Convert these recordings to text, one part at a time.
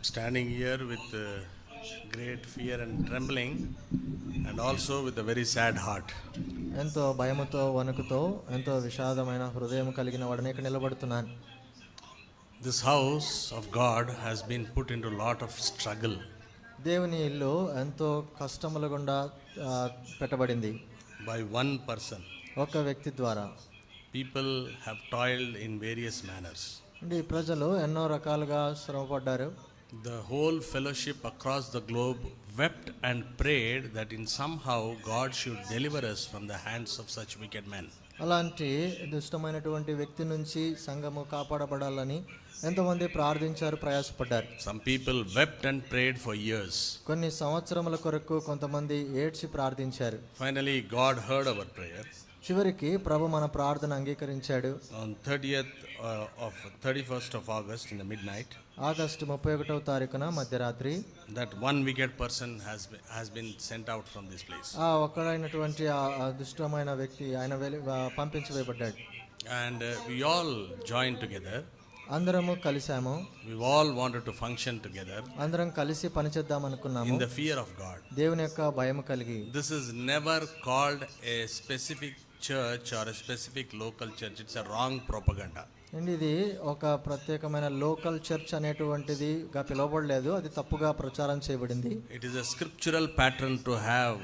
I'm standing here with uh, great fear and trembling, and also with a very sad heart. ఎంతో భయముతో వణుకుతో ఎంతో విషాదమైన హృదయం కలిగిన వాడిని ఇక్కడ నిలబడుతున్నాను This house of God has been put into a lot of struggle. దేవుని ఇల్లు ఎంతో కష్టముల గుండా ఆ, పెట్టబడింది by one person. ఒక వ్యక్తి ద్వారా People have toiled in various manners. అంటే ఈ ప్రజలు ఎన్నో రకాలుగా శ్రమపడ్డారు The whole fellowship across the globe wept and prayed that in somehow God should deliver us from the hands of such wicked men. అలాంటి దుష్టమైనటువంటి వ్యక్తి నుంచి సంఘము కాపాడబడాలని ఎంతోమంది ప్రార్థించారు ప్రయాసపడ్డారు Some people wept and prayed for years. కొన్ని సంవత్సరముల కొరకు కొంతమంది ఏడ్చి ప్రార్థించారు Finally, God heard our prayer. చివరికి ప్రభు మన ప్రార్థన అంగీకరించాడు. Of in midnight August ముప్పై ఒకటవ తారీఖున మధ్యరాత్రి. That one wicked person has been sent out from this place ఆ ఒక్కడైనటువంటి అదృష్టమైన వ్యక్తి ఆయన పంపించబడ్డాడు and we all join together అందరము కలిసాము we all wanted to function together అందరం కలిసి పని చేద్దాం అనుకున్నాము. In the fear of God దేవుని యొక్క భయం కలిగి. This is never called a specific church or a specific local church it's a wrong propaganda and ఇది ఒక ప్రత్యేకమైన లోకల్ చర్చ్ అనేటువంటిది గా పిలువబడలేదు అది తప్పుగా ప్రచారం చేయబడింది. It is a scriptural pattern to have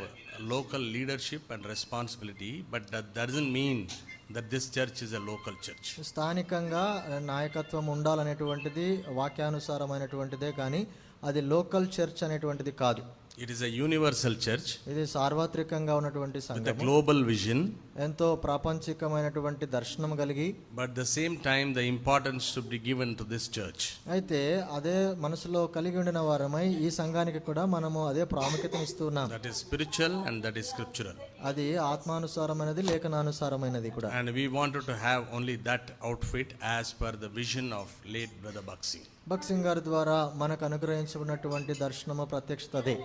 local leadership and responsibility but that doesn't mean that this church is a local church స్థానికంగా నాయకత్వం ఉండాలనేటువంటిది వాక్యానుసారమైనటువంటిదే కానీ అది లోకల్ చర్చ్ అనేటువంటిది కాదు. ఇట్ ఇస్ యూనివర్సల్ చర్చ్ ఇది సార్వత్రికంగా ఉన్నటువంటి సంఘం గ్లోబల్ విజన్ ఎంతో ప్రాపంచికమైనటువంటి దర్శనం కలిగి but the same time the importance to be given to this church అయితే అదే మనసులో కలిగి ఉండిన వారమై ఈ సంఘానికి కూడా మనము అదే ప్రాముఖ్యతను ఇస్తున్నాం that is spiritual and that is scriptural అది ఆత్మానుసారమైనది లేఖనానుసారమైనది కూడా. And we want to have only that outfit as per the vision of late brother Bakht Singh Bakht Singh గారి ద్వారా మనకు అనుగ్రహించబడినటువంటి దర్శనము ప్రత్యక్షత అదే.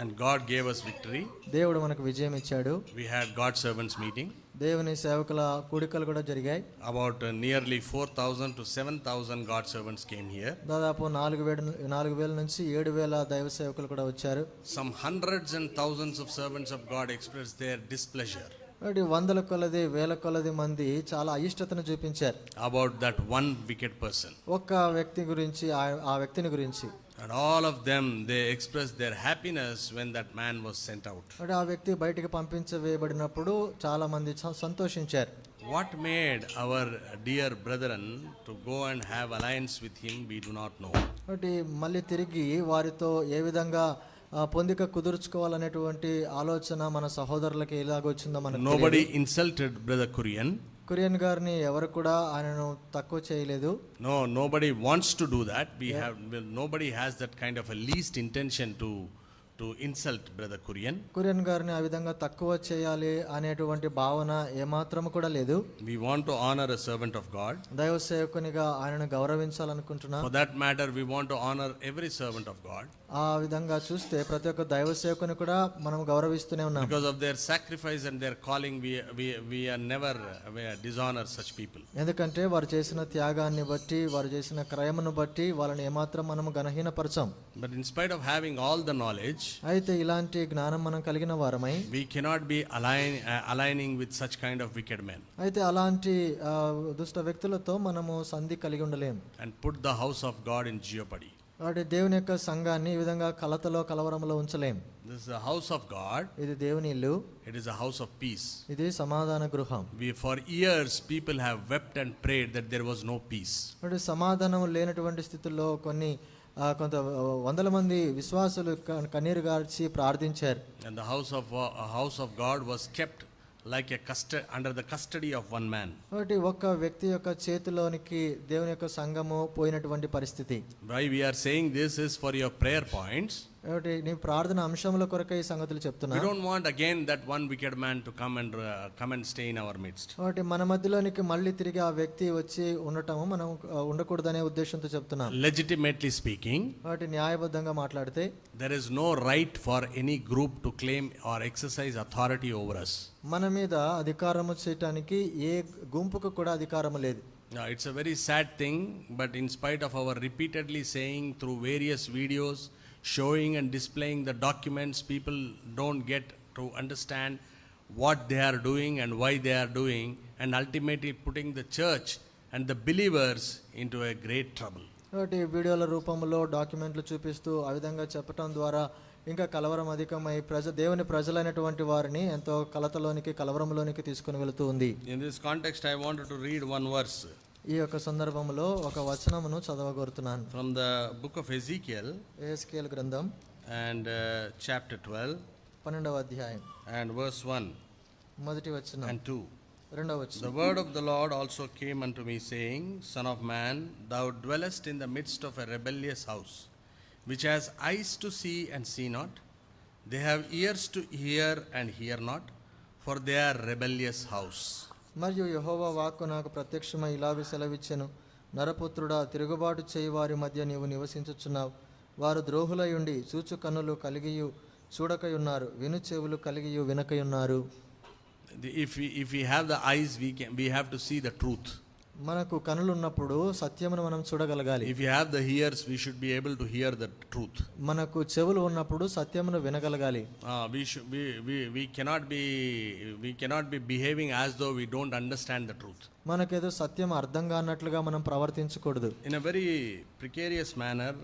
And God gave us victory దేవుడు మనకు విజయం ఇచ్చాడు. We had God servants meeting దేవుని సేవకుల కూడికలు కూడా జరిగాయి. About nearly four thousand to seven thousand God servants came here దాదాపు నాలుగు వేల నాలుగు వేల నుంచి ఏడు వేల దైవ సేవకులు కూడా వచ్చారు. Some hundreds and thousands of servants of God express their displeasure అంటే వందల కొలది వేల కొలది మంది చాలా అయిష్టతను చూపించారు. About that one wicked person ఒక వ్యక్తి గురించి ఆ వ్యక్తిని గురించి. And all of them, they expressed their happiness when that man was sent out. అంటే ఆ వ్యక్తి బయటికి పంపించవేయబడినప్పుడు చాలా మంది సంతోషించారు What made our dear brethren to go and have alliance with him, we do not know. కాబట్టి మళ్ళీ తిరిగి వారితో ఏ విధంగా పొందిక కుదుర్చుకోవాలనేటువంటి ఆలోచన మన సహోదరులకి ఎలాగొచ్చిందో మనకు Nobody insulted Brother Kurian. Kurian గారిని ఎవరు కూడా ఆయనను తక్కువ చేయలేదు. No nobody wants to do that we have nobody has that kind of a least intention to to insult brother Kurian Kurian గారిని ఆ విధంగా తక్కువ చేయాలి అనేటువంటి భావన ఏమాత్రం కూడా లేదు. We want to honour a servant of God దైవ సేవకునిగా ఆయనను గౌరవించాలనుకుంటున్నా. For that matter we want to honour every servant of God ఆ విధంగా చూస్తే ప్రతి ఒక్క దైవ సేవకుని కూడా మనం గౌరవిస్తూనే ఉన్నాం. Because of their sacrifice and their calling we we we are never we are dishonour such people ఎందుకంటే వారు చేసిన త్యాగాన్ని బట్టి వారు చేసిన క్రయమును బట్టి వాళ్ళని ఏమాత్రం మనం గణహీనపరచం but in spite of having all the knowledge అయితే ఇలాంటి జ్ఞానం మనం కలిగిన వారమై we cannot be align, uh, aligning with such kind of wicked men అయితే అలాంటి ఆ, దుష్ట వ్యక్తులతో మనము సంధి కలిగి ఉండలేం and put the house of God in jeopardy. కాబట్టి దేవుని యొక్క సంఘాన్ని ఈ విధంగా కలతలో కలవరంలో ఉంచలేం This is the house of God. ఇది దేవుని ఇల్లు It is a house of peace. ఇది సమాధాన గృహం We, for years, people have wept and prayed that there was no peace. కాబట్టి సమాధానం లేనటువంటి స్థితుల్లో కొన్ని కొంత వందల మంది విశ్వాసులు కన్నీరు గార్చి ప్రార్థించారు. And the house of house of God was kept like a కస్ట under the custody of one man కాబట్టి ఒక వ్యక్తి యొక్క చేతిలోనికి దేవుని యొక్క సంఘము పోయినటువంటి పరిస్థితి. Why we are saying this is for your prayer points ఏమిటి? నీ ప్రార్థన అంశంలో కొరకు ఈ సంగతులు చెప్తున్నా. Don't want again that one wicked man to come and come and stay in our midst ఒకటి మన మధ్యలోనికి మళ్ళీ తిరిగి ఆ వ్యక్తి వచ్చి ఉండటము మనం ఉండకూడదనే ఉద్దేశంతో చెప్తున్నా. లెజిటిమేట్లీ స్పీకింగ్ ఒకటి న్యాయబద్ధంగా మాట్లాడితే there is no right for any group to claim or exercise authority over us మన మీద అధికారము చేయడానికి ఏ గుంపుకు కూడా అధికారం లేదు. It's a very sad thing but in spite of our repeatedly saying through various videos videos, showing and displaying the documents, people don't get to understand what they are doing and why they are doing, and ultimately putting the church and the believers into a great trouble. కాబట్టి వీడియోల రూపంలో డాక్యుమెంట్లు చూపిస్తూ ఆ విధంగా చెప్పటం ద్వారా ఇంకా కలవరం అధికమై ప్రజ దేవుని ప్రజలైనటువంటి వారిని ఎంతో కలతలోనికి కలవరంలోనికి తీసుకుని వెళుతూ ఉంది In this context, I wanted to read one verse ఈ యొక్క సందర్భంలో ఒక వచనమును చదవగోరుతున్నాను. From the book of Ezekiel SQL గ్రంథం అండ్ చాప్టర్ ట్వెల్వ్ పన్నెండవ అధ్యాయం. అండ్ వర్స్ వన్ మొదటి వచనం. అండ్ టూ రెండవ వచనం. The word of the Lord also came unto me saying son of man thou dwellest in the midst of a rebellious house which has eyes to see and see not they have ears to hear and hear not for they are rebellious house మరియు యహోవా వాక్కు నాకు ప్రత్యక్షమై ఇలాగ సెలవిచ్చెను. నరపుత్రుడా తిరుగుబాటు చేయి వారి మధ్య నీవు నివసించుచున్నావు. వారు ద్రోహులయుండి చూచు కన్నులు కలిగియు చూడకయున్నారు. విను చెవులు కలిగియు వినకయున్నారు. If if you have the eyes we can we have to see the truth. మనకు కనులు ఉన్నప్పుడు సత్యమును మనం చూడగలగాలి. If you have the hears we should be able to hear the truth మనకు చెవులు ఉన్నప్పుడు సత్యమును వినగలగాలి. ఆ we we we cannot be we cannot be behaving as though we don't understand the truth మనకేదో సత్యం అర్థం కానట్లుగా మనం ప్రవర్తించకూడదు. In a very precarious manner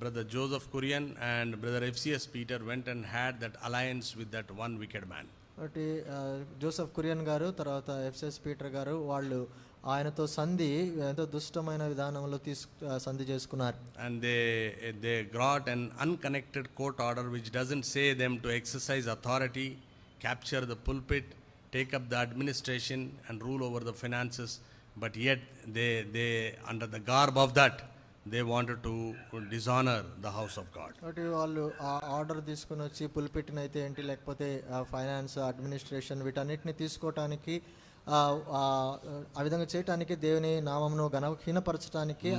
brother Joseph Kurian and brother FCS Peter went and had that alliance with that one wicked man ఒకటి uh, Joseph Kurian గారు తర్వాత FCS Peter గారు వాళ్ళు ఆయనతో సంధి ఎంతో దుష్టమైన విధానంలో తీసు సంధి చేసుకున్నారు And they, they got an unconnected court order which doesn't say them to exercise authority, capture the pulpit, take up the administration, and rule over the finances. But yet, they, they under the garb of that, they wanted to dishonor the house of God. కాబట్టి వాళ్ళు ఆ order తీసుకుని వచ్చి పులిపెట్టిన అయితే ఏంటి లేకపోతే finance administration వీటన్నిటిని తీసుకోవటానికి ఆ విధంగా చేయటానికి దేవుని నామమును ఘనహీనపరచడానికి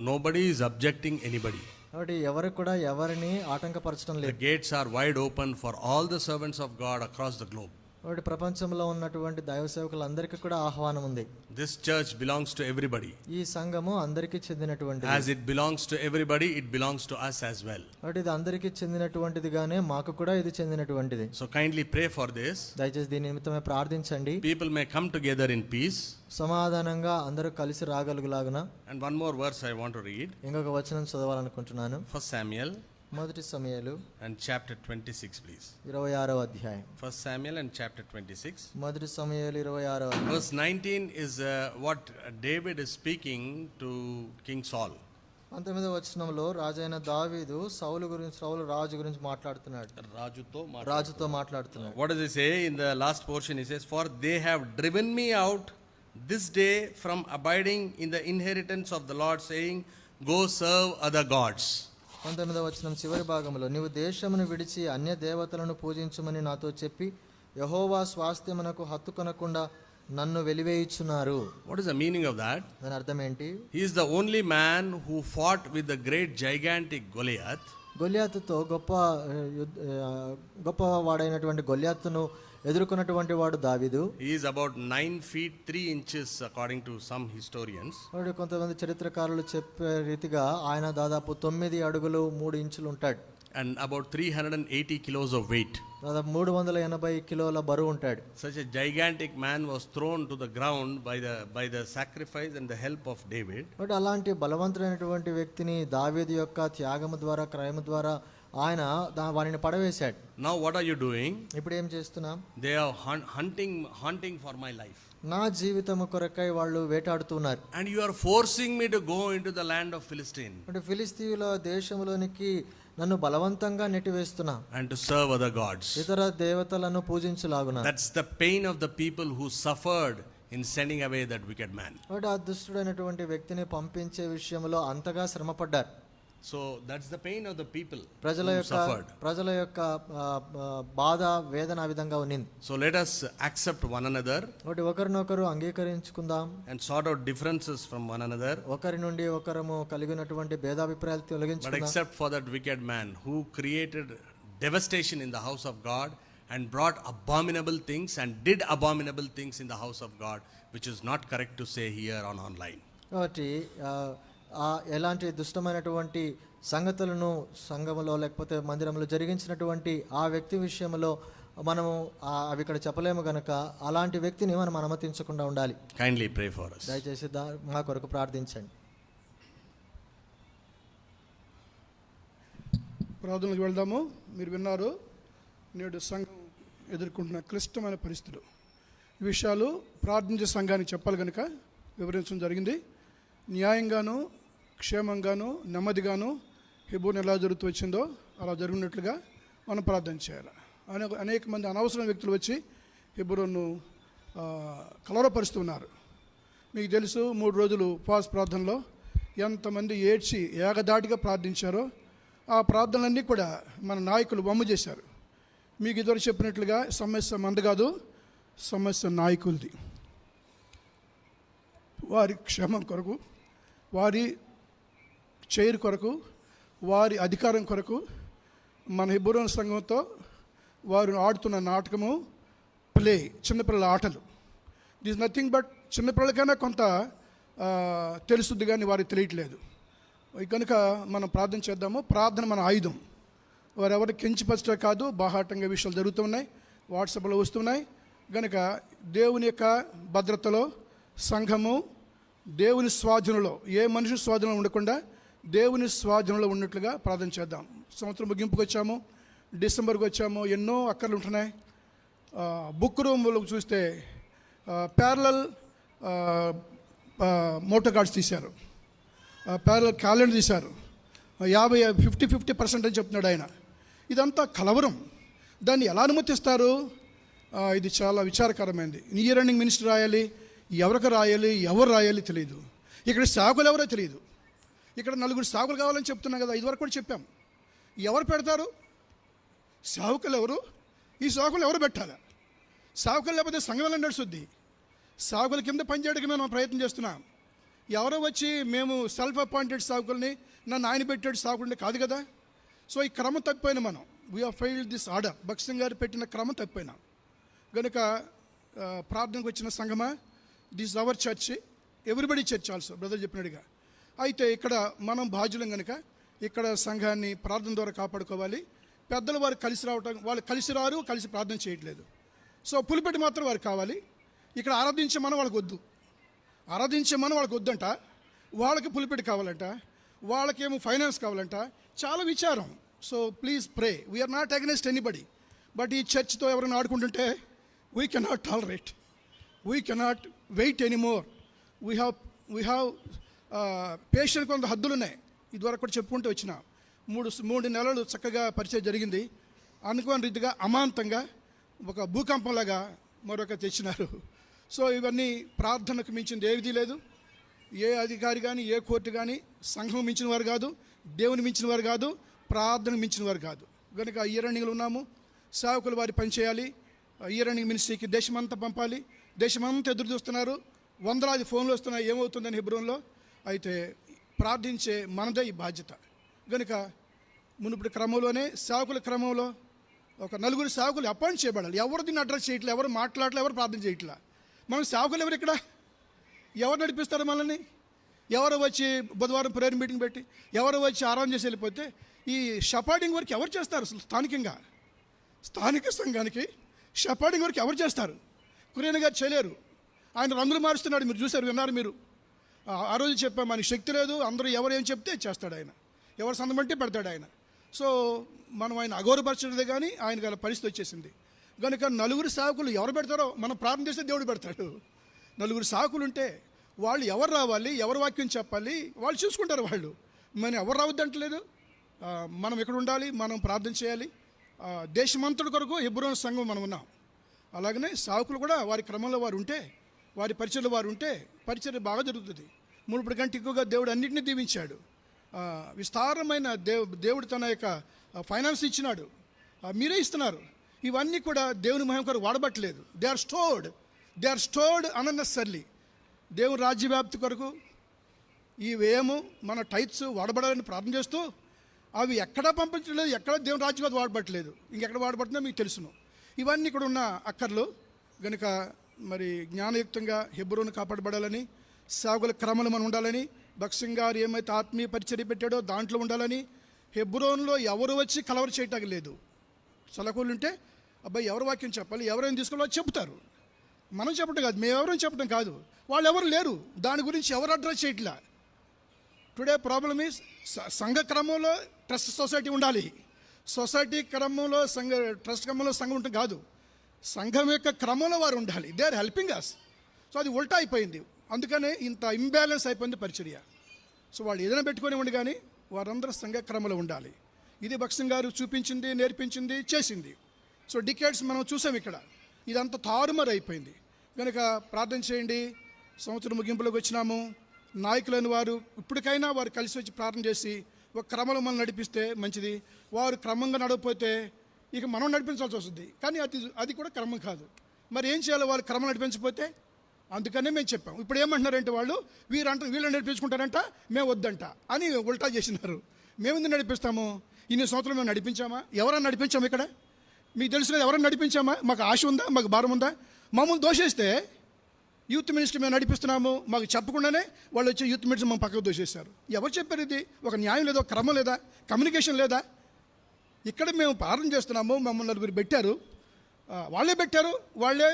నోబడీ ఈజ్ అబ్జెక్టింగ్ ఎనీబడి కాబట్టి ఎవరు కూడా ఎవరిని ఆటంకపరచడం లేదు. Gates are wide open for all the servants of God across the globe వాటి ప్రపంచంలో ఉన్నటువంటి దైవ సేవకులందరికీ కూడా ఆహ్వానం ఉంది. This church belongs to everybody ఈ సంఘము అందరికీ చెందినటువంటి as it belongs to everybody it belongs to us as well వాటి ఇది అందరికీ చెందినటువంటిది గానే మాకు కూడా ఇది చెందినటువంటిది. So kindly pray for this దయచేసి దీని నిమిత్తమే ప్రార్థించండి. People may come together in peace సమాధానంగా అందరూ కలిసి రాగలుగులాగున. And one more verse I want to read ఇంకొక వచనం చదవాలనుకుంటున్నాను. ఫస్ట్ శామ్యుయల్ మొదటి సమయాలు and chapter twenty six please ఇరవై ఆరో అధ్యాయం. First Samuel and chapter twenty six మొదటి సమయాలు ఇరవై ఆరో first nineteen is what David is speaking to king Saul పంతొమ్మిదవ వచనంలో రాజైన దావీదు సౌలు గురించి సౌలు రాజు గురించి మాట్లాడుతున్నాడు. రాజుతో రాజుతో మాట్లాడుతున్నాడు. What is is a in the last portion is is for they have driven me out this day from abiding in the inheritance of the Lord saying go serve other gods gods. పంతొమ్మిదో వచనం చివరి భాగంలో నీవు దేశమును విడిచి అన్య దేవతలను పూజించమని నాతో చెప్పి యహోవా స్వాస్థ్యమునకు హత్తుకొనకుండా నన్ను వెలివేయుచున్నారు What is the meaning of that? దాని అర్థం ఏంటి is the only man who fought with the great gigantic Goliath. గొల్యాతుతో గొప్ప గొప్ప వాడైనటువంటి గొల్యాతును ఎదుర్కొన్నటువంటి వాడు దావీదు about 9 feet 3 inches, according to some historians. వాడు కొంతమంది చరిత్రకారులు చెప్పే రీతిగా ఆయన దాదాపు తొమ్మిది అడుగులు మూడు ఇంచులు ఉంటాడు And about 380 kilos of weight. దాదాపు మూడు వందల ఎనభై కిలోల బరువు ఉంటాడు Such a gigantic man was thrown to the ground by the, by the sacrifice and the help of David. కాబట్టి అలాంటి బలవంతుడైనటువంటి వ్యక్తిని దావీదు యొక్క త్యాగము ద్వారా క్రయము ద్వారా ఆయన వారిని పడవేశాడు. Now what are you doing ఇప్పుడు ఏం చేస్తున్నాం? They are hunting hunting for my life నా జీవితం కొరకై వాళ్ళు వేటాడుతున్నారు. And you are forcing me to go into the land of Philistine అంటే ఫిలిస్తీన్ల దేశంలోనికి నన్ను బలవంతంగా నెట్టివేస్తున్నా. And to serve other gods ఇతర దేవతలను పూజించలాగునా. That's the pain of the people who suffered in sending away that wicked man but ఆ దుష్టుడైనటువంటి వ్యక్తిని పంపించే విషయంలో అంతగా శ్రమపడ్డారు. So that's the pain of the people ప్రజల యొక్క ప్రజల యొక్క బాధ వేదన విధంగా ఉన్నింది. So let us accept one another ఒకటి ఒకరినొకరు అంగీకరించుకుందాం. And sort out differences from one another ఒకరి నుండి ఒకరము కలిగినటువంటి భేదాభిప్రాయాలు తొలగించుకుందాం. Except for that wicked man who created devastation in the house of God and brought abominable things and did abominable things in the house of God which is not correct to say here on online కాబట్టి ఎలాంటి దుష్టమైనటువంటి సంగతులను సంఘములో లేకపోతే మందిరంలో జరిగించినటువంటి ఆ వ్యక్తి విషయంలో మనము అవి ఇక్కడ చెప్పలేము గనక అలాంటి వ్యక్తిని మనం అనుమతించకుండా ఉండాలి. Kindly pray for us. దయచేసి దా మా కొరకు ప్రార్థించండి. ప్రార్థనలకు వెళ్దాము. మీరు విన్నారు నేడు సంఘం ఎదుర్కొంటున్న క్లిష్టమైన పరిస్థితులు. ఈ విషయాలు ప్రార్థించే సంఘానికి చెప్పాలి కనుక వివరించడం జరిగింది. న్యాయంగాను క్షేమంగాను నెమ్మదిగాను హిబోన్ ఎలా జరుగుతూ వచ్చిందో అలా జరిగినట్లుగా మనం ప్రార్థన చేయాలి. అనేక అనేక మంది అనవసరమైన వ్యక్తులు వచ్చి హిబోను కలవరపరుస్తున్నారు. మీకు తెలుసు మూడు రోజులు ఉపవాస ప్రార్థనలో ఎంతమంది ఏడ్చి ఏకదాటిగా ప్రార్థించారో ఆ ప్రార్థనలన్నీ కూడా మన నాయకులు బొమ్మ చేశారు. మీకు ఇదివరకు చెప్పినట్లుగా సమస్య మంద కాదు సమస్య నాయకులది. వారి క్షేమం కొరకు వారి చైర్ కొరకు వారి అధికారం కొరకు మన హిబ్బురోన్ సంఘంతో వారు ఆడుతున్న నాటకము ప్లే చిన్నపిల్లల ఆటలు. దిస్ నథింగ్ బట్ చిన్నపిల్లలకైనా కొంత తెలుస్తుంది కానీ వారికి తెలియట్లేదు. కనుక మనం ప్రార్థన చేద్దాము. ప్రార్థన మన ఆయుధం. వారెవరు కించిపరచడం కాదు బాహాటంగా విషయాలు జరుగుతున్నాయి వాట్సాప్లో వస్తున్నాయి. కనుక దేవుని యొక్క భద్రతలో సంఘము దేవుని స్వాధీనంలో ఏ మనిషి స్వాధీనంలో ఉండకుండా దేవుని స్వాధీనంలో ఉన్నట్లుగా ప్రార్థన చేద్దాం. సంవత్సరం ముగింపుకు వచ్చాము. డిసెంబర్కి వచ్చాము. ఎన్నో అక్కర్లు ఉంటున్నాయి. బుక్ రూమ్లో చూస్తే ప్యారలల్ మోటో కార్డ్స్ తీశారు. ప్యారలల్ క్యాలెండర్ తీశారు. యాభై ఫిఫ్టీ ఫిఫ్టీ పర్సెంట్ అని చెప్తున్నాడు ఆయన. ఇదంతా కలవరం. దాన్ని ఎలా అనుమతిస్తారు? ఇది చాలా విచారకరమైనది ఇయర్ రన్నింగ్ మినిస్టర్ రాయాలి ఎవరికి రాయాలి ఎవరు రాయాలి తెలియదు. ఇక్కడ సాకులు ఎవరో తెలియదు. ఇక్కడ నలుగురు సాకులు కావాలని చెప్తున్నాం కదా ఇదివరకు కూడా చెప్పాం. ఎవరు పెడతారు? సావుకులు ఎవరు? ఈ సాకులు ఎవరు పెట్టాలి? సాకులు లేకపోతే సంఘం నడుస్తుంది. సాకుల కింద పనిచేయడానికి మేము ప్రయత్నం చేస్తున్నాం. ఎవరో వచ్చి మేము సెల్ఫ్ అపాయింటెడ్ సాకుల్ని నన్ను ఆయన పెట్టాడు సాకుల్ని కాదు కదా? సో ఈ క్రమం తప్పిపోయిన మనం. వీ ఫెయిల్డ్ దిస్ ఆర్డర్ భక్సింగ్ గారు పెట్టిన క్రమం తప్పిపోయినాం. కనుక ప్రార్థనకు వచ్చిన సంఘమా? This our church everybody church also brother చెప్పినట్టుగా. అయితే ఇక్కడ మనం బాధ్యులం కనుక ఇక్కడ సంఘాన్ని ప్రార్థన ద్వారా కాపాడుకోవాలి. పెద్దలు వారు కలిసి రావటం వాళ్ళు కలిసి రారు కలిసి ప్రార్థన చేయట్లేదు. సో పులిపెట్టి మాత్రం వారు కావాలి. ఇక్కడ ఆరాధించమని వాళ్ళకి వద్దు. ఆరాధించమని వాళ్ళకి వద్దంట. వాళ్ళకి పులిపెట్టి కావాలంట. వాళ్ళకేమో ఫైనాన్స్ కావాలంట. చాలా విచారం. So please pray. We are not against anybody but ఈ చర్చ్తో ఎవరైనా ఆడుకుంటుంటే we cannot tolerate we cannot wait anymore we have we have patient కొంత హద్దులు ఉన్నాయి ఇదివరకు కూడా చెప్పుకుంటూ వచ్చిన మూడు మూడు నెలలు చక్కగా పరిచయం జరిగింది. అనుకోని రీతిగా అమాంతంగా ఒక భూకంపంలాగా మరొక తెచ్చినారు. సో ఇవన్నీ ప్రార్థనకు మించింది ఏది లేదు. ఏ అధికారి కానీ ఏ కోర్టు కానీ సంఘం మించిన వారు కాదు దేవుని మించిన వారు కాదు ప్రార్థన మించిన వారు కాదు. కనుక ఇయరణింగ్లు ఉన్నాము. సేవకులు వారి పని చేయాలి. ఇయరణింగ్ మినిస్ట్రీకి దేశమంతా పంపాలి. దేశమంతా ఎదురు చూస్తున్నారు. వందలాది ఫోన్లు వస్తున్నాయి. ఏమవుతుందని హిబ్రోన్లో? అయితే ప్రార్థించే మనదే ఈ బాధ్యత. కనుక మునుపటి క్రమంలోనే సేవకుల క్రమంలో ఒక నలుగురు సేవకులు అపాయింట్ చేయబడాలి. ఎవరు దీన్ని అడ్రస్ చేయట్లే ఎవరు మాట్లాడలే ఎవరు ప్రార్థన చేయట్లా. మనం సేవకులు ఎవరు ఇక్కడ? ఎవరు నడిపిస్తారు మనల్ని? ఎవరు వచ్చి బుధవారం ప్రేయర్ మీటింగ్ పెట్టి ఎవరు వచ్చి ఆరాధన చేసి వెళ్ళిపోతే ఈ షపాడింగ్ వర్క్ ఎవరు చేస్తారు అసలు స్థానికంగా? స్థానిక సంఘానికి షపాడింగ్ వర్క్ ఎవరు చేస్తారు? కురేన గారు చేయలేరు. ఆయన రంగులు మారుస్తున్నాడు మీరు చూశారు విన్నారు మీరు. ఆ- రోజు చెప్పాం మనకి శక్తి లేదు అందరూ ఎవరు ఏం చెప్తే చేస్తాడు ఆయన. ఎవరు సందమంటే పెడతాడు ఆయన. సో మనం ఆయన అగౌరవపరచడదే కానీ ఆయన గల పరిస్థితి వచ్చేసింది. కనుక నలుగురు సాకులు ఎవరు పెడతారో మనం ప్రార్థన చేస్తే దేవుడు పెడతాడు. నలుగురు సాకులు ఉంటే వాళ్ళు ఎవరు రావాలి ఎవరు వాక్యం చెప్పాలి వాళ్ళు చూసుకుంటారు వాళ్ళు. మనం ఎవరు రావద్దంటలేదు. మనం ఎక్కడ ఉండాలి మనం ప్రార్థన చేయాలి. దేశమంతటి కొరకు హెబ్రోన్ సంఘం మనం ఉన్నాం. అలాగనే సాకులు కూడా వారి క్రమంలో వారు ఉంటే వారి పరిచయలు వారు ఉంటే పరిచయం బాగా జరుగుతుంది. మునుపటి కంటే ఎక్కువగా దేవుడు అన్నింటినీ దీవించాడు. విస్తారమైన దేవు దేవుడు తన యొక్క ఫైనాన్స్ ఇచ్చినాడు. మీరే ఇస్తున్నారు. ఇవన్నీ కూడా దేవుని మహిమ కొరకు వాడబట్టలేదు. They are stored they are stored unnecessarily దేవుని రాజ్యవ్యాప్తి కొరకు ఈ వ్యయము మన టైట్స్ వాడబడాలని ప్రార్థన చేస్తూ అవి ఎక్కడా పంపించలేదు ఎక్కడ దేవుని రాజ్యం వాడబట్టలేదు. ఇంకెక్కడ వాడబడుతుందో మీకు తెలుసును. ఇవన్నీ ఇక్కడ ఉన్న అక్కర్లు. కనుక మరి జ్ఞానయుక్తంగా హెబ్రోను కాపాడబడాలని సాగుల క్రమలు మనం ఉండాలని భక్సింగ్ గారు ఏమైతే ఆత్మీయ పరిచర్య పెట్టాడో దాంట్లో ఉండాలని హెబ్రోన్లో ఎవరు వచ్చి కలవర చేయటానికి లేదు. సలకులు ఉంటే అబ్బాయి ఎవరు వాక్యం చెప్పాలి ఎవరైనా తీసుకోవాలి చెప్తారు మనం చెప్పడం కాదు మేము ఎవరైనా చెప్పడం కాదు. వాళ్ళు ఎవరు లేరు దాని గురించి ఎవరు అడ్రస్ చేయట్లా? టుడే ప్రాబ్లమ్ ఈజ్ సంఘ క్రమంలో ట్రస్ట్ సొసైటీ ఉండాలి. సొసైటీ క్రమంలో సంఘ ట్రస్ట్ క్రమంలో సంఘం ఉంటుంది కాదు. సంఘం యొక్క క్రమంలో వారు ఉండాలి. They are helping us so అది ఉల్టా అయిపోయింది. అందుకనే ఇంత ఇంబ్యాలెన్స్ అయిపోయింది పరిచర్య. సో వాళ్ళు ఏదైనా పెట్టుకొని ఉండి కానీ వారందరూ సంఘ క్రమంలో ఉండాలి. ఇది భక్సింగ్ గారు చూపించింది నేర్పించింది చేసింది. సో డికేట్స్ మనం చూసాం ఇక్కడ. ఇదంతా తారుమారు అయిపోయింది. కనుక ప్రార్థన చేయండి. సంవత్సరం ముగింపులోకి వచ్చినాము. నాయకులైన వారు ఇప్పటికైనా వారు కలిసి వచ్చి ప్రార్థన చేసి ఒక క్రమంలో మనం నడిపిస్తే మంచిది. వారు క్రమంగా నడవకపోతే ఇక మనం నడిపించాల్సి వస్తుంది. కానీ అది అది కూడా క్రమం కాదు. మరి ఏం చేయాలి? వాళ్ళు క్రమం నడిపించకపోతే అందుకనే మేము చెప్పాం. ఇప్పుడు ఏమంటున్నారంటే వాళ్ళు వీరంట వీళ్ళు నడిపించుకుంటారంట మేము వద్దంట అని ఉల్టా చేసినారు. మేము ఎందుకు నడిపిస్తాము? ఇన్ని సంవత్సరాలు మేము నడిపించామా? ఎవరైనా నడిపించాము ఇక్కడ? మీకు తెలిసిన ఎవరైనా నడిపించామా? మాకు ఆశ ఉందా? మాకు భారం ఉందా? మమ్మల్ని దోషేస్తే యూత్ మినిస్టర్ మేము నడిపిస్తున్నాము. మాకు చెప్పకుండానే వాళ్ళు వచ్చి యూత్ మినిస్టర్ మా పక్కకు దోషేస్తారు ఎవరు చెప్పారు ఇది? ఒక న్యాయం లేదా క్రమం లేదా? కమ్యూనికేషన్ లేదా? ఇక్కడ మేము ప్రార్థన చేస్తున్నాము మమ్మల్ని నలుగురు పెట్టారు. వాళ్ళే పెట్టారు వాళ్ళే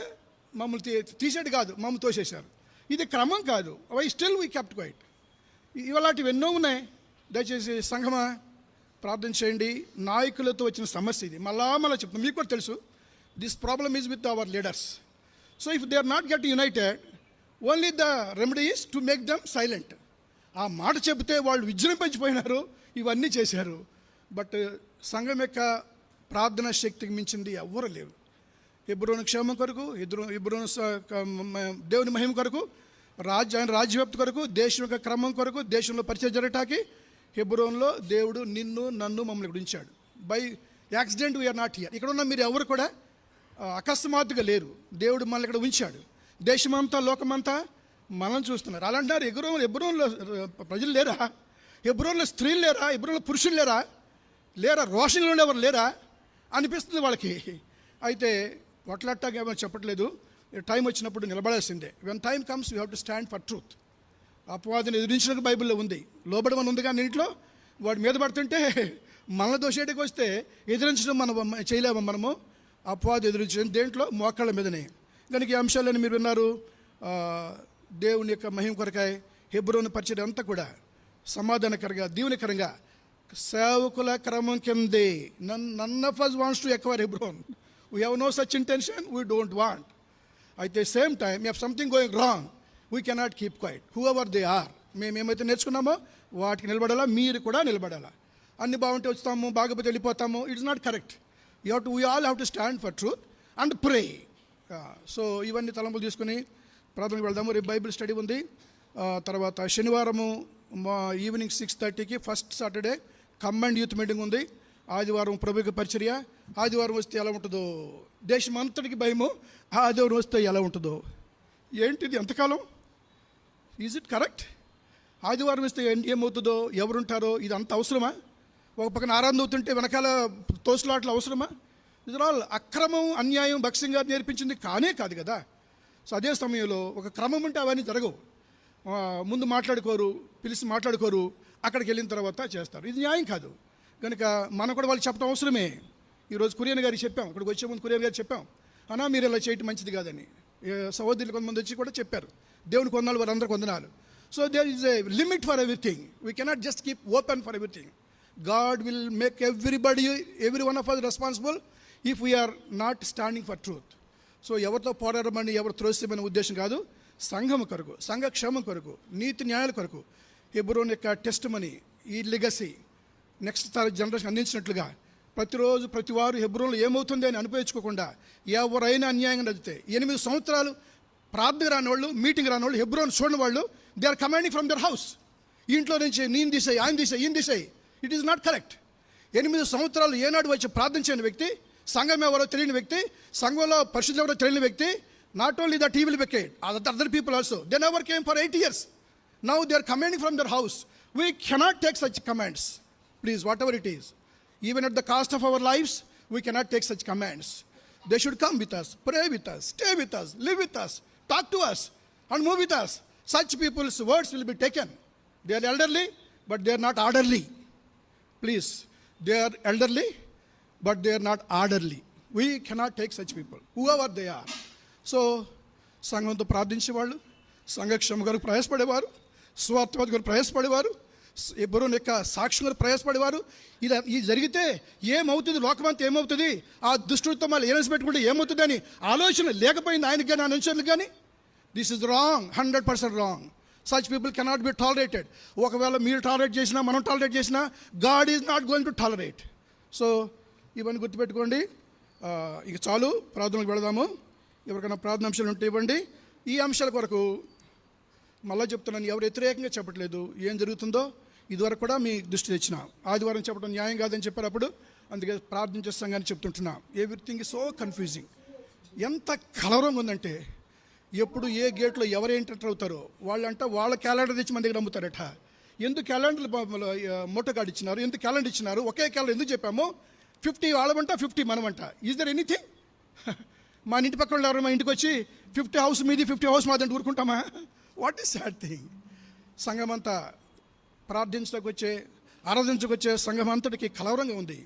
మమ్మల్ని తీ తీసేది కాదు మమ్మల్ని తోసేశారు. ఇది క్రమం కాదు why still we kept quiet. ఇలాంటివి ఎన్నో ఉన్నాయి. దయచేసి సంఘమా ప్రార్థన చేయండి. నాయకులతో వచ్చిన సమస్య ఇది. మళ్ళా మళ్ళీ చెప్తాం మీకు కూడా తెలుసు this problem is with our leaders so if they are not get united only the remedy is to make them silent ఆ మాట చెబితే వాళ్ళు విజృంభించిపోయినారు ఇవన్నీ చేశారు. బట్ సంఘం యొక్క ప్రార్థన శక్తికి మించింది ఎవ్వరు లేరు. హెబ్రోను క్షేమం కొరకు ఇద్దరు హెబ్రోను దేవుని మహిమ కొరకు రాజ్య ఆయన రాజ్యవ్యాప్తి కొరకు దేశం యొక్క క్రమం కొరకు దేశంలో పరిచయం జరగటానికి హెబ్రోన్లో దేవుడు నిన్ను నన్ను మమ్మల్ని ఇక్కడ ఉంచాడు. By accident we are not here. ఇక్కడ ఉన్న మీరు ఎవరు కూడా అకస్మాత్తుగా లేరు. దేవుడు మనల్ని ఇక్కడ ఉంచాడు. దేశమంతా లోకమంతా మనం చూస్తున్నారు. అలా అంటారు ఎగురో ఎబ్రోన్లో ప్రజలు లేరా? ఎబ్రోన్లో స్త్రీలు లేరా? ఎబ్రోన్లో పురుషులు లేరా? లేరా? రోషన్లో ఉండేవారు లేరా? అనిపిస్తుంది వాళ్ళకి. అయితే కొట్లాట్టాగా ఏమో చెప్పట్లేదు. టైం వచ్చినప్పుడు నిలబడాల్సిందే. When time comes you have to stand for truth అపవాదిని ఎదిరించడానికి బైబిల్లో ఉంది. లోబడమని ఉంది కానీ ఇంట్లో వాడి మీద పడుతుంటే మన దోషేటికి వస్తే ఎదిరించడం మనం చేయలేము మనము. అపవాది ఎదిరించడం దేంట్లో? మోకాళ్ళ మీదనే. కనుక ఈ అంశాలని మీరు విన్నారు. దేవుని యొక్క మహిమ కొరకాయ హెబ్రోని పరిచయం అంతా కూడా సమాధానకరంగా దీవునికరంగా సేవకుల క్రమం కిందే none none of us wants to acquire Hebron we have no such intention we don't want at same time time, something something going wrong, we cannot keep quiet. Whoever they are, మేము ఏమైతే నేర్చుకున్నామో వాటికి నిలబడాలా మీరు కూడా నిలబడాలా. అన్ని బాగుంటే వస్తాము బాగపోతే వెళ్ళిపోతాము it's not correct you have to we all have to stand for truth and pray so ఇవన్నీ తలంపులు తీసుకుని ప్రార్థనకు వెళ్దాము. రేపు బైబిల్ స్టడీ ఉంది. తర్వాత శనివారము మా ఈవినింగ్ సిక్స్ థర్టీకి first Saturday combined youth meeting ఉంది. ఆదివారం ప్రభుకి పరిచర్య. ఆదివారం వస్తే ఎలా ఉంటుందో? దేశం అంతటికి భయము. ఆదివారం వస్తే ఎలా ఉంటుందో? ఏంటిది ఎంతకాలం ఈజ్ ఇట్ కరెక్ట్ ఆదివారం వస్తే ఏమవుతుందో? ఎవరుంటారో? ఇది అంత అవసరమా? ఒక పక్కన ఆరాధన అవుతుంటే వెనకాల తోసులాట్లు అవసరమా? ఇది ఆల్ అక్రమం అన్యాయం భక్సింగ్ గారు నేర్పించింది కానే కాదు కదా. సో అదే సమయంలో ఒక క్రమం ఉంటే అవన్నీ జరగవు. ముందు మాట్లాడుకోరు పిలిచి మాట్లాడుకోరు. అక్కడికి వెళ్ళిన తర్వాత చేస్తారు. ఇది న్యాయం కాదు. కనుక మనం కూడా వాళ్ళు చెప్పడం అవసరమే. ఈరోజు కురియన్ గారికి చెప్పాం. ఇక్కడికి వచ్చే ముందు కురియన్ గారికి చెప్పాం. అన్నా మీరు ఇలా చేయటం మంచిది కాదని. సహోదరులు కొంతమంది వచ్చి కూడా చెప్పారు. దేవుని కొందనాలు వారందరూ కొందనాలు. So there is a limit for everything we cannot just keep open for everything God will make everybody every one of us responsible if we are not standing for truth so ఎవరితో పోరాడమని ఎవరు త్రోసిమనే ఉద్దేశం కాదు. సంఘం కొరకు సంఘ క్షేమం కొరకు నీతి న్యాయాల కొరకు హెబ్రోన్ యొక్క టెస్ట్ మనీ ఈ లెగసీ నెక్స్ట్ తర జనరేషన్ అందించినట్లుగా ప్రతిరోజు ప్రతి వారు హెబ్రోన్లో ఏమవుతుంది అని అనుభవించుకోకుండా ఎవరైనా అన్యాయంగా నడితే ఎనిమిది సంవత్సరాలు ప్రార్థన రాని వాళ్ళు మీటింగ్ రాని వాళ్ళు హెబ్రోన్ చూడని వాళ్ళు they are commanding from their house ఇంట్లో నుంచి నేను తీసాయి ఆయన తీసాయి ఈయన తీసాయి. ఇట్ ఈస్ నాట్ కరెక్ట్ ఎనిమిది సంవత్సరాలు ఏనాడు వచ్చి ప్రార్థన చేయని వ్యక్తి సంఘం ఎవరో తెలియని వ్యక్తి సంఘంలో పరిశుద్ధులు ఎవరో తెలియని వ్యక్తి నాట్ ఓన్లీ ద టీవీలు will other people also then ever came for eight years now they are commanding from their house we cannot take such commands please whatever it is even at the cost of our lives we cannot take such commands they should come with us pray with us stay with us live with us talk to us and move with us such peoples words will be taken they are elderly but they are not orderly please they are elderly but they are not orderly we cannot take such people whoever they are so సంఘంతో ప్రార్థించేవాళ్ళు సంఘక్షేమ కొరకు ప్రయాసపడేవారు స్వార్థవాద కొరకు ప్రయాసపడేవారు ఎబ్బరు యొక్క సాక్ష్యం కొరకు ప్రయాసపడేవారు. ఇది ఇది జరిగితే ఏమవుతుంది లోకమంతా ఏమవుతుంది? ఆ దుష్టుడితో మళ్ళీ ఏనసి పెట్టుకుంటే ఏమవుతుంది అని ఆలోచన లేకపోయింది ఆయనకి కానీ ఆయన అనుచరులకు కానీ. This is wrong hundred percent wrong such people cannot be tolerated ఒకవేళ మీరు టాలరేట్ చేసినా మనం టాలరేట్ చేసినా God is not going to tolerate so ఇవన్నీ గుర్తుపెట్టుకోండి. ఇక చాలు ప్రార్థనకు వెళదాము. ఎవరికైనా ప్రార్థన అంశాలు ఉంటే ఇవ్వండి. ఈ అంశాల కొరకు మళ్ళీ చెప్తున్నాను ఎవరు వ్యతిరేకంగా చెప్పట్లేదు. ఏం జరుగుతుందో ఇదివరకు కూడా మీ దృష్టి తెచ్చిన. ఆదివారం చెప్పడం న్యాయం కాదని చెప్పారు అప్పుడు. అందుకే ప్రార్థన చేస్తాం కానీ చెప్తుంటున్నా. ఎవ్రీథింగ్ సో కన్ఫ్యూజింగ్ ఎంత కలవరంగా ఉందంటే ఎప్పుడు ఏ గేట్లో ఎవరు ఎంటర్ అవుతారో వాళ్ళంట వాళ్ళ క్యాలెండర్ తెచ్చి మన దగ్గర అమ్ముతారట. ఎందుకు క్యాలెండర్ మూట ఇచ్చినారు ఎందుకు క్యాలెండర్ ఇచ్చినారు? ఒకే క్యాలెండర్ ఎందుకు చెప్పాము? ఫిఫ్టీ వాళ్ళమంట ఫిఫ్టీ మనమంట. ఈజ్ దర్ ఎనీథింగ్ మా ఇంటి పక్కన ఎవరు మా ఇంటికి వచ్చి ఫిఫ్టీ హౌస్ మీది ఫిఫ్టీ హౌస్ మాది ఊరుకుంటామా? వాట్ ఈస్ సాడ్ థింగ్ సంఘం అంతా ప్రార్థించడానికి వచ్చే సంఘం అంతటికి కలవరంగా ఉంది.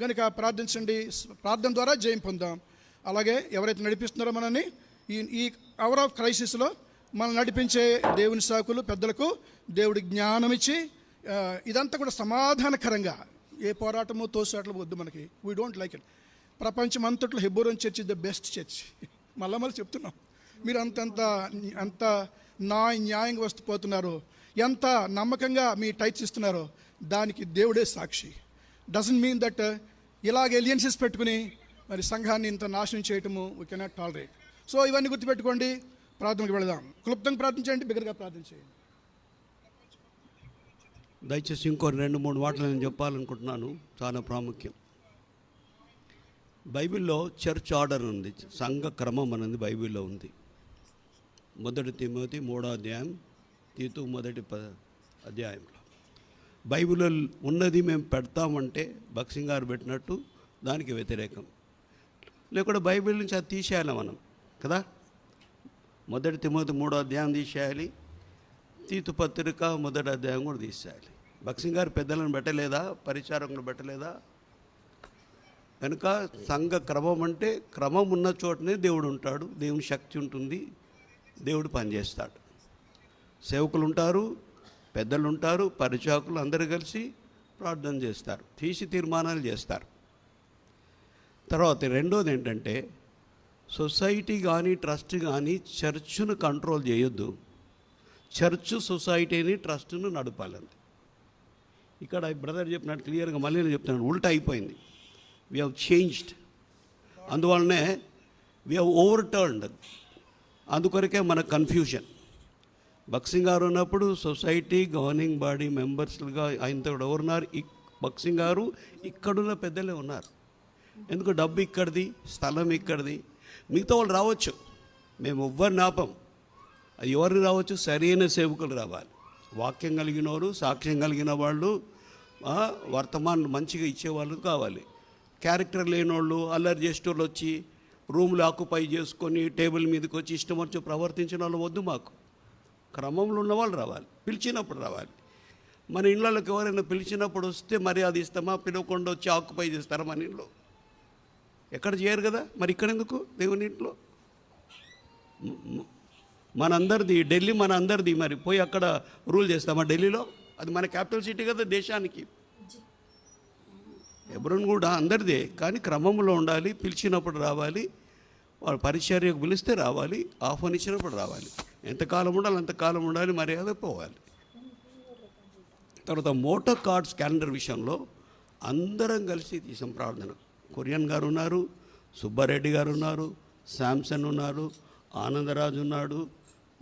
కనుక ప్రార్థించండి ప్రార్థన ద్వారా జయం పొందాం. అలాగే ఎవరైతే నడిపిస్తున్నారో మనల్ని ఈ ఈ అవర్ ఆఫ్ క్రైసిస్లో మనం నడిపించే దేవుని సాకులు పెద్దలకు దేవుడి జ్ఞానం ఇచ్చి ఇదంతా కూడా సమాధానకరంగా. ఏ పోరాటము తోసాటలు వద్దు మనకి. వీ డోంట్ లైక్ ఇట్ ప్రపంచం అంతట్లో హెబ్బోరం church is the best church మళ్ళా మళ్ళీ చెప్తున్నాం. మీరు అంతంత అంత నా న్యాయంగా వస్తుపోతున్నారు. ఎంత నమ్మకంగా మీ టైట్స్ ఇస్తున్నారో దానికి దేవుడే సాక్షి. డజంట్ మీన్ దట్ ఇలాగ ఎలియన్సెస్ పెట్టుకుని మరి సంఘాన్ని ఇంత నాశనం చేయటము వీ కెనాట్ టాలరేట్ సో ఇవన్నీ గుర్తుపెట్టుకోండి. ప్రార్థనకు వెళదాం. క్లుప్తంగా ప్రార్థించండి బిగ్గరగా ప్రార్థించేయండి దయచేసి ఇంకో రెండు మూడు మాటలు నేను చెప్పాలనుకుంటున్నాను. చాలా ప్రాముఖ్యం. బైబిల్లో చర్చ్ ఆర్డర్ ఉంది. సంఘ క్రమం అనేది బైబిల్లో ఉంది. మొదటి తిమోతి మూడో అధ్యాయం తీతు మొదటి ప అధ్యాయంలో. బైబిల్లో ఉన్నది మేము పెడతామంటే బక్సింగ్ గారు పెట్టినట్టు దానికి వ్యతిరేకం. లేకుంటే బైబిల్ నుంచి అది తీసేయాలి మనం కదా? మొదటి తిమోతి మూడో అధ్యాయం తీసేయాలి తీతు పత్రిక మొదటి అధ్యాయం కూడా తీసేయాలి. భక్సింగ్ గారు పెద్దలను పెట్టలేదా? పరిచారకులు పెట్టలేదా? కనుక సంఘ క్రమం అంటే క్రమం ఉన్న చోటనే దేవుడు ఉంటాడు దేవుని శక్తి ఉంటుంది. దేవుడు పనిచేస్తాడు. సేవకులు ఉంటారు పెద్దలు ఉంటారు పరిచాకులు అందరూ కలిసి ప్రార్థన చేస్తారు తీసి తీర్మానాలు చేస్తారు. తర్వాత రెండోది ఏంటంటే సొసైటీ కానీ ట్రస్ట్ కానీ చర్చ్ను కంట్రోల్ చేయొద్దు. చర్చ్ సొసైటీని ట్రస్ట్ను నడపాలంది ఇక్కడ బ్రదర్ చెప్పినట్టు క్లియర్గా మళ్ళీ నేను చెప్తున్నాను ఉల్టా అయిపోయింది. వీ హ్యావ్ చేంజ్డ్ అందువల్లనే వీ హ్యావ్ ఓవర్టర్న్డ్ అందుకొరకే మన కన్ఫ్యూజన్ బక్సింగ్ గారు ఉన్నప్పుడు సొసైటీ గవర్నింగ్ బాడీ మెంబర్స్గా ఆయనతో కూడా ఎవరున్నారు బక్సింగ్ గారు ఇక్కడున్న పెద్దలే ఉన్నారు. ఎందుకు డబ్బు ఇక్కడిది? స్థలం ఇక్కడిది? మిగతా వాళ్ళు రావచ్చు. మేము ఎవ్వరిని ఆపం. అది ఎవరిని రావచ్చు? సరైన సేవకులు రావాలి. వాక్యం కలిగిన వారు సాక్ష్యం కలిగిన వాళ్ళు వర్తమాన్ వర్తమానం మంచిగా ఇచ్చేవాళ్ళు కావాలి. క్యారెక్టర్ లేని వాళ్ళు అల్లరి చేసేటోళ్ళు వచ్చి రూమ్లు ఆక్యుపై చేసుకొని టేబుల్ మీదకి వచ్చి ఇష్టం వచ్చి ప్రవర్తించిన వాళ్ళు వద్దు మాకు. క్రమంలో ఉన్న వాళ్ళు రావాలి పిలిచినప్పుడు రావాలి. మన ఇళ్ళకి ఎవరైనా పిలిచినప్పుడు వస్తే మర్యాద ఇస్తామా? పిలవకుండా వచ్చి ఆక్యుపై చేస్తారా మన ఇంట్లో? ఎక్కడ చేయరు కదా? మరి ఇక్కడ ఎందుకు దేవుని ఇంట్లో? మనందరిది ఢిల్లీ మన అందరిది మరి పోయి అక్కడ రూల్ చేస్తామా ఢిల్లీలో? అది మన క్యాపిటల్ సిటీ కదా దేశానికి. ఎబ్రోన్ కూడా అందరిదే కానీ క్రమంలో ఉండాలి పిలిచినప్పుడు రావాలి వాళ్ళు పరిచర్యకు పిలిస్తే రావాలి ఆహ్వానించినప్పుడు రావాలి. ఎంతకాలం ఉండాలి అంతకాలం ఉండాలి మర్యాద పోవాలి. తర్వాత మోటార్ కార్డ్స్ క్యాలెండర్ విషయంలో అందరం కలిసి తీసాం ప్రార్థన. కొరియన్ గారు ఉన్నారు సుబ్బారెడ్డి గారు ఉన్నారు శాంసన్ ఉన్నారు ఆనందరాజు ఉన్నాడు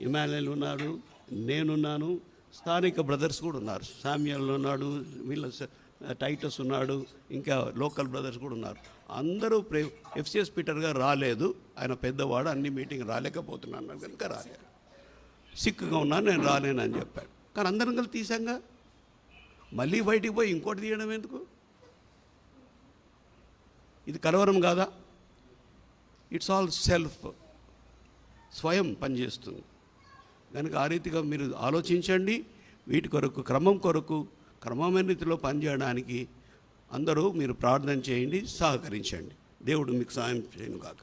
ఇమానుయల్ ఉన్నారు నేనున్నాను స్థానిక బ్రదర్స్ కూడా ఉన్నారు. శామ్యుయల్ ఉన్నాడు వీళ్ళ స- టైటస్ ఉన్నాడు ఇంకా లోకల్ బ్రదర్స్ కూడా ఉన్నారు. అందరూ ప్రే ఎఫ్సిఎస్ పీటర్ గారు రాలేదు ఆయన పెద్దవాడు అన్ని మీటింగ్ రాలేకపోతున్నాను కనుక రాలేదు. సిక్గా ఉన్నాను నేను రాలేనని చెప్పాడు. కానీ అందరం కలిసి తీసాంగా? మళ్ళీ బయటికి పోయి ఇంకోటి తీయడం ఎందుకు? ఇది కలవరం కాదా? ఇట్స్ ఆల్ సెల్ఫ్ స్వయం పనిచేస్తుంది. కనుక ఆ రీతిగా మీరు ఆలోచించండి వీటి కొరకు క్రమం కొరకు క్రమమైన రీతిలో పనిచేయడానికి అందరూ మీరు ప్రార్థన చేయండి సహకరించండి. దేవుడు మీకు సాయం చేయను కాక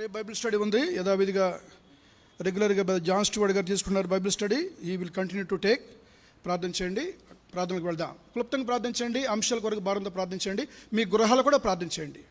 రేపు బైబిల్ స్టడీ ఉంది. యథావిధిగా రెగ్యులర్గా జాన్ స్టూవర్డ్ గారు తీసుకున్నారు Bible study. He will continue to take ప్రార్థన చేయండి. ప్రార్థనకు వెళ్దాం. క్లుప్తంగా ప్రార్థించండి అంశాల కొరకు భారంతో ప్రార్థించండి మీ గృహాలు కూడా ప్రార్థించండి